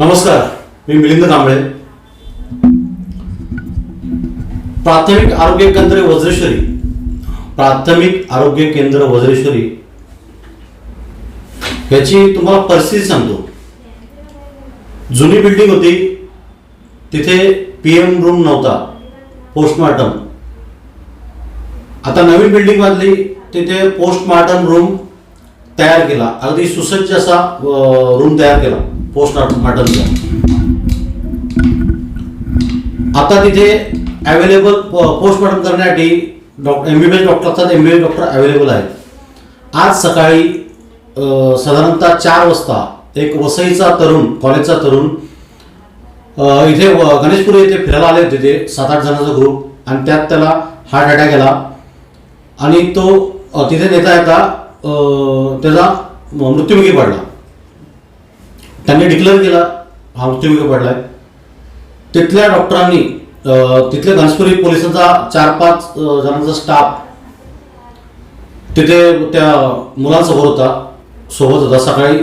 नमस्कार मी मिलिंद कांबळे. प्राथमिक आरोग्य केंद्र वज्रेश्वरी. प्राथमिक आरोग्य केंद्र वज्रेश्वरी. याची तुम्हाला परिस्थिती सांगतो. जुनी बिल्डिंग होती. तिथे पी एम रूम नव्हता. पोस्टमार्टम आता नवीन बिल्डिंग बांधली तिथे पोस्टमार्टम रूम तयार केला. अगदी सुसज्ज असा रूम तयार केला. पोस्टमार्टमचा आता तिथे अवेलेबल पोस्टमार्टम करण्यासाठी doctor M B B S doctor असतात M B S doctor available आहेत. आज सकाळी साधारणतः चार वाजता एक वसईचा तरुण कॉलेजचा तरुण इथे व- गणेशपुरी फिरायला आले होते ते सात आठ जणांचा ग्रुप आणि त्यात त्याला हार्ट अटॅक आला आणि तो तिथे नेता येता त्याचा मृत्युमुखी पडला. त्यांनी डिक्लेअर केला हा मृत्युमुखी पडलाय. तिथल्या डॉक्टरांनी तिथल्या घनसपुरी पोलिसांचा चार पाच जणांचा स्टाफ तिथे त्या मुलांसमोर होता सोबत होता सकाळी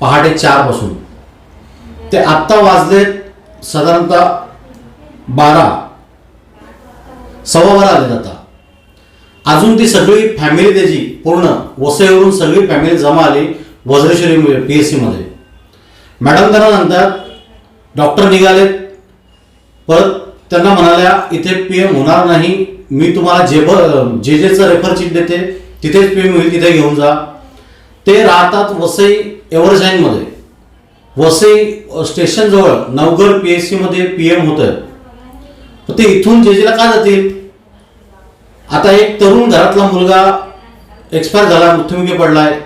पहाटे चारपासून. ते आत्ता वाजले साधारणतः बारा. सव्वा बारा आले आता. अजून ती सगळी फॅमिली त्याची पूर्ण वसईवरून सगळी फॅमिली जमा आली वज्रेश्वरी पी एस सीमध्ये मॅडम त्यांना म्हणतात डॉक्टर निघाले परत त्यांना म्हणाल्या इथे पी एम होणार नाही. मी तुम्हाला जे ब जे जेचं रेफर चिट देते तिथेच पी एम होईल तिथे घेऊन जा. ते राहतात वसई एव्हरशाईनमध्ये वसई स्टेशनजवळ नवगर पी एस सीमध्ये पी एम होतं ते इथून जे जेला का जातील? आता एक तरुण घरातला मुलगा एक्सपायर झाला मृत्युमुखी पडलाय.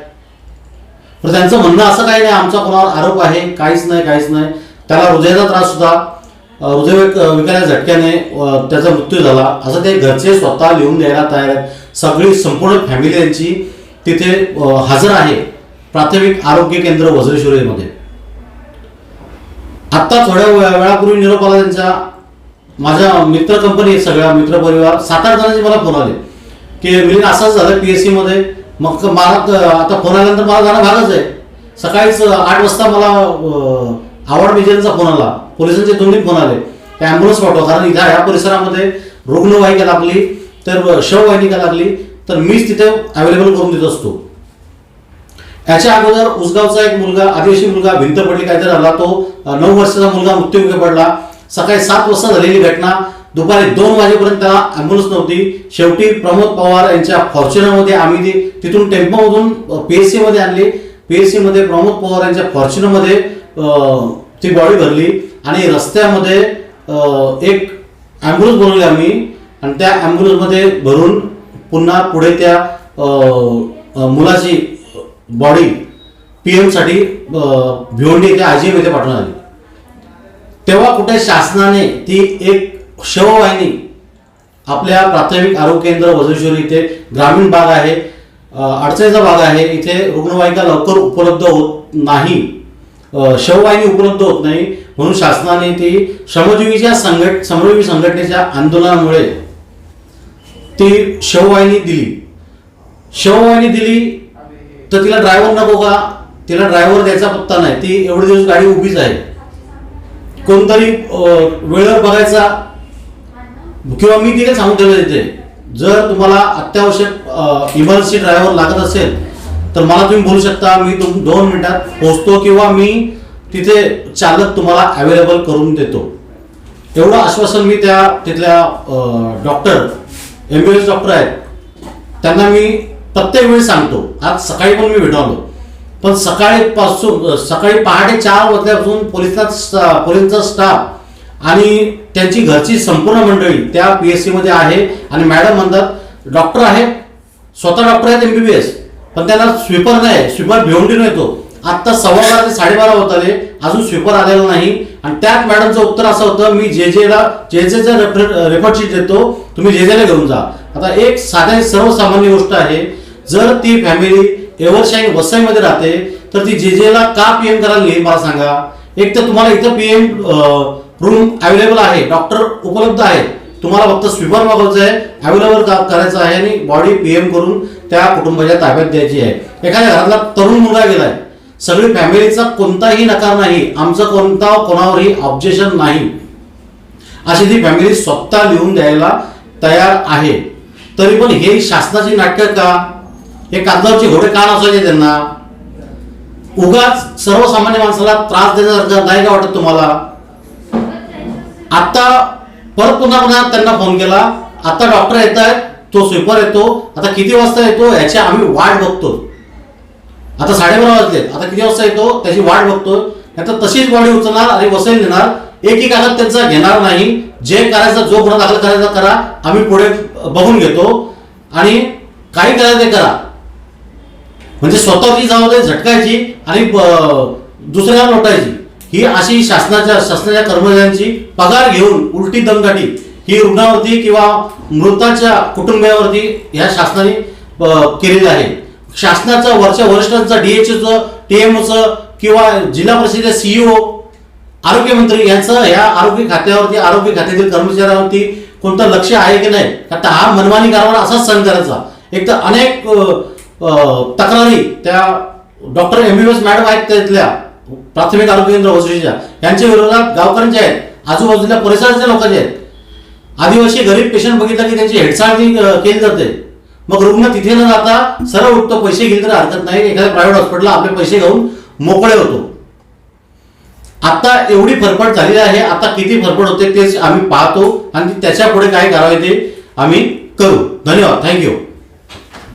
तर त्यांचं म्हणणं असं काही नाही आमचा कोणावर आरोप आहे काहीच नाही काहीच नाही. त्याला हृदयाचा त्रास होता हृदय विक- विकाराच्या झटक्याने त्याचा मृत्यू झाला. असं ते घरचे स्वतः लिहून द्यायला तयार आहेत. सगळी संपूर्ण फॅमिली त्यांची तिथे हजर आहे प्राथमिक आरोग्य केंद्र वज्रेश्वरीमध्ये. आत्ता थोड्या वेळापूर्वी निरोप आला त्यांचा. माझ्या मित्र कंपनी सगळ्या मित्र परिवार सात आठ जणांचे मला फोन आले. की मिलिंद असंच झालं पी एस सीमध्ये मग मला आता फोन आल्यानंतर मला जाणं भागच आहे सकाळीच आठ वाजता मला आवड मेजरचा फोन आला. पोलिसांचे दोन्ही फोन आले. ते ॲम्ब्युलन्स पाठवा कारण इथं ह्या परिसरामध्ये रुग्णवाहिका लागली तर शववाहिका लागली तर मीच तिथे अवेलेबल करून देत असतो. याच्या अगोदर उसगावचा एक मुलगा आदिवासी मुलगा भिंत पडली काहीतरी झाला तो नऊ वर्षाचा मुलगा मृत्यूमुखी पडला. सकाळी सात वाजता झालेली घटना दुपारी दोन वाजेपर्यंत अँब्युलन्स नव्हती. शेवटी प्रमोद पवार यांच्या फॉर्च्युनरमध्ये आम्ही ती तिथून टेम्पोमधून पीएससी मध्ये आणली. पीएससी मध्ये प्रमोद पवार यांच्या फॉर्च्युनरमध्ये ती बॉडी भरली. आणि रस्त्यामध्ये एक ॲम्ब्युलन्स बनवली आम्ही. आणि त्या ॲम्ब्युलन्समध्ये भरून पुन्हा पुढे त्या मुलाची बॉडी पी एमसाठी भिवंडी त्या आजीमध्ये येथे आली. तेव्हा कुठे शासनाने ती एक सेवावाहिनी आपल्या प्राथमिक आरोग्य केंद्र वज्रेश्वरी इथे ग्रामीण भाग आहे. अडचणीचा भाग आहे. इथे रुग्णवाहिका लवकर उपलब्ध होत नाही. शववाहिनी उपलब्ध होत नाही. म्हणून शासनाने ती श्रमजीवीच्या संघट श्रमजीवी संघटनेच्या आंदोलनामुळे ती शववाहिनी दिली. शववाहिनी दिली तर तिला ड्रायव्हर नको का? तिला ड्रायव्हर द्यायचा पत्ता नाही. ती एवढे दिवस गाडी उभीच आहे. कोणतरी वेळेवर बघायचा किंवा मी तिथे सांगून ठेवलं तिथे जर तुम्हाला अत्यावश्यक इमर्जन्सी ड्रायव्हर लागत असेल तर मला तुम्ही बोलू शकता मी तुम दोन मिनिटात पोहोचतो किंवा मी तिथे चालक तुम्हाला अवेलेबल करून देतो. एवढं आश्वासन मी त्या तिथल्या doctor M B S doctor आहेत. त्यांना मी प्रत्येक वेळी सांगतो. आज सकाळी पण मी भेटावलो. पण सकाळी पासून सकाळी पहाटे चार वाजल्यापासून पोलिसांचा पोलिसांचा स्टाफ आणि त्यांची घरची संपूर्ण मंडळी त्या पी एसमध्ये आहे. आणि मॅडम म्हणतात डॉक्टर आहे स्वतः डॉक्टर आहेत एम बी बी एस पण त्यांना स्वीपर नाही स्वीपर भिवंडी येतो आत्ता सव्वा बारा ते साडेबारा होत आले अजून स्वीपर आलेला नाही. आणि त्यात मॅडमचं उत्तर असं होतं मी जे जेला जे जेचं रेफर शीट देतो तुम्ही जे जेला घेऊन जा. आता एक साध्या सर्वसामान्य गोष्ट आहे जर ती फॅमिली एव्हरशाईन वसईमध्ये राहते तर ती जे जेला का पीएम करायला येईल मला सांगा. एक तर तुम्हाला इथं पीएम रूम अवेलेबल आहे डॉक्टर उपलब्ध आहे. तुम्हाला फक्त स्वीपर मागवायचं आहे अवेलेबल करायचं आहे आणि बॉडी पीएम करून त्या कुटुंबाच्या ताब्यात द्यायची आहे. एखाद्या घरातला तरुण मुलगा गेलाय. सगळी फॅमिलीचा कोणताही नकार नाही. आमचं कोणता कोणावरही ऑब्जेक्शन नाही. अशी ती फॅमिली स्वतः लिहून द्यायला तयार आहे. तरी पण हे शासनाची नाटकं का? हे कागदावरचे घोडे का नसायचे त्यांना? उगाच सर्वसामान्य माणसाला त्रास देण्यासारखं नाही का वाटत तुम्हाला? आता परत पुन्हा पुन्हा त्यांना फोन केला. आता डॉक्टर येत आहेत तो स्वीपर येतो. आता किती वाजता येतो? याची आम्ही वाट बघतो आता साडेबारा वाजले आता किती वाजता येतो? त्याची वाट बघतो आता तशीच बॉडी उचलणार आणि वसईल देणार एकही कागद त्यांचा घेणार नाही. जे करायचं जो गुन्हा दाखल करायचा करा. आम्ही पुढे बघून घेतो. आणि काही करायचं ते करा. म्हणजे स्वतःची जबाबदारी झटकायची आणि दुसऱ्याला लोटायची ही अशी शासनाच्या शासनाच्या कर्मचाऱ्यांची पगार घेऊन उलटी दमदाटी ही रुग्णावरती किंवा मृताच्या कुटुंबियावरती ह्या शासनाने केलेली आहे. शासनाचा वरच्या वरिष्ठांचा डीएचओचं टीएमओचं किंवा जिल्हा परिषदेचे सीईओ आरोग्यमंत्री यांचं ह्या आरोग्य खात्यावरती आरोग्य खात्यातील कर्मचाऱ्यांवरती कोणतं लक्ष आहे की नाही? आता हा मनमानी कारभार असाच सहन करायचा. एक तर अनेक तक्रारी त्या doctor M B S madam आहेत त्यातल्या प्राथमिक आरोग्य केंद्र वसईच्या यांच्या विरोधात गावकऱ्यांच्या आहेत आजूबाजूच्या परिसराच्या लोकांच्या आहेत. आदिवासी गरीब पेशंट बघितलं की त्यांची हेडसाळणी केली जाते. मग रुग्ण तिथे न जाता सरळ उठतो पैसे घेतले तर हरकत नाही. एखाद्या प्रायव्हेट हॉस्पिटलला आपले पैसे घेऊन मोकळे होतो. आता एवढी फरफड झालेली आहे आता किती फरफड होते तेच आम्ही पाहतो आणि त्याच्या पुढे काय करावे ते आम्ही करू. धन्यवाद. थँक्यू